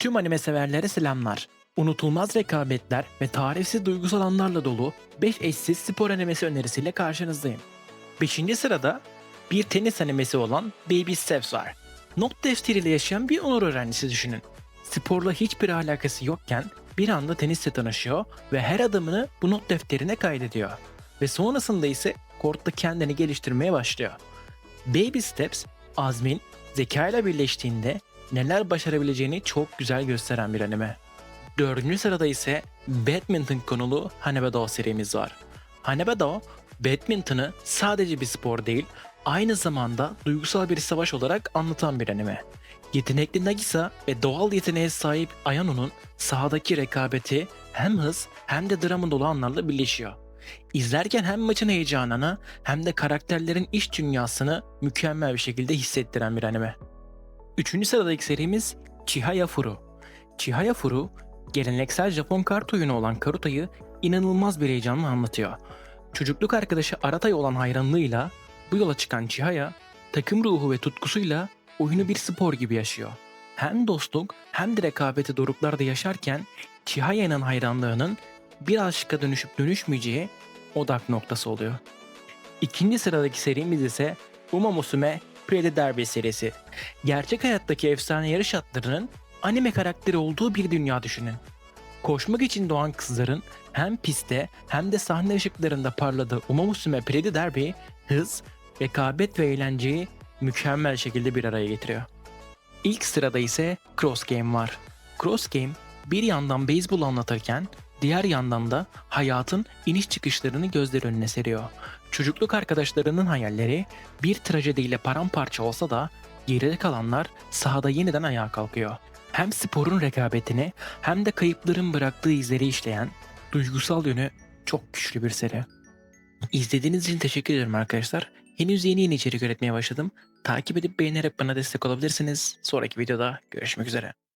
Tüm anime severlere selamlar. Unutulmaz rekabetler ve tarifsiz duygusal anlarla dolu 5 eşsiz spor animesi önerisiyle karşınızdayım. 5. sırada bir tenis animesi olan Baby Steps var. Not defteriyle yaşayan bir onur öğrencisi düşünün. Sporla hiçbir alakası yokken bir anda tenisle tanışıyor ve her adımını bu not defterine kaydediyor. Ve sonrasında ise kortta kendini geliştirmeye başlıyor. Baby Steps, azmin, zekayla birleştiğinde neler başarabileceğini çok güzel gösteren bir anime. Dördüncü sırada ise badminton konulu Hanebado serimiz var. Hanebado, badminton'ı sadece bir spor değil, aynı zamanda duygusal bir savaş olarak anlatan bir anime. Yetenekli Nagisa ve doğal yeteneğe sahip Ayano'nun sahadaki rekabeti hem hız hem de drama dolu anlarla birleşiyor. İzlerken hem maçın heyecanını hem de karakterlerin iç dünyasını mükemmel bir şekilde hissettiren bir anime. Üçüncü sıradaki serimiz Chihaya Furu. Chihaya Furu, geleneksel Japon kart oyunu olan Karuta'yı inanılmaz bir heyecanla anlatıyor. Çocukluk arkadaşı Arata'ya olan hayranlığıyla bu yola çıkan Chihaya, takım ruhu ve tutkusuyla oyunu bir spor gibi yaşıyor. Hem dostluk hem de rekabeti doruklarda yaşarken Chihaya'nın hayranlığının bir aşka dönüşüp dönüşmeyeceği odak noktası oluyor. İkinci sıradaki serimiz ise Uma Musume Pretty Derby serisi. Gerçek hayattaki efsane yarış atlarının anime karakteri olduğu bir dünya düşünün. Koşmak için doğan kızların hem pistte hem de sahne ışıklarında parladığı Uma Musume Pretty Derby hız, rekabet ve eğlenceyi mükemmel şekilde bir araya getiriyor. İlk sırada ise Cross Game var. Cross Game bir yandan beyzbol anlatırken diğer yandan da hayatın iniş çıkışlarını gözler önüne seriyor. Çocukluk arkadaşlarının hayalleri bir trajediyle paramparça olsa da geride kalanlar sahada yeniden ayağa kalkıyor. Hem sporun rekabetini hem de kayıpların bıraktığı izleri işleyen duygusal yönü çok güçlü bir seri. İzlediğiniz için teşekkür ederim arkadaşlar. Henüz yeni yeni içerik üretmeye başladım. Takip edip beğenerek bana destek olabilirsiniz. Sonraki videoda görüşmek üzere.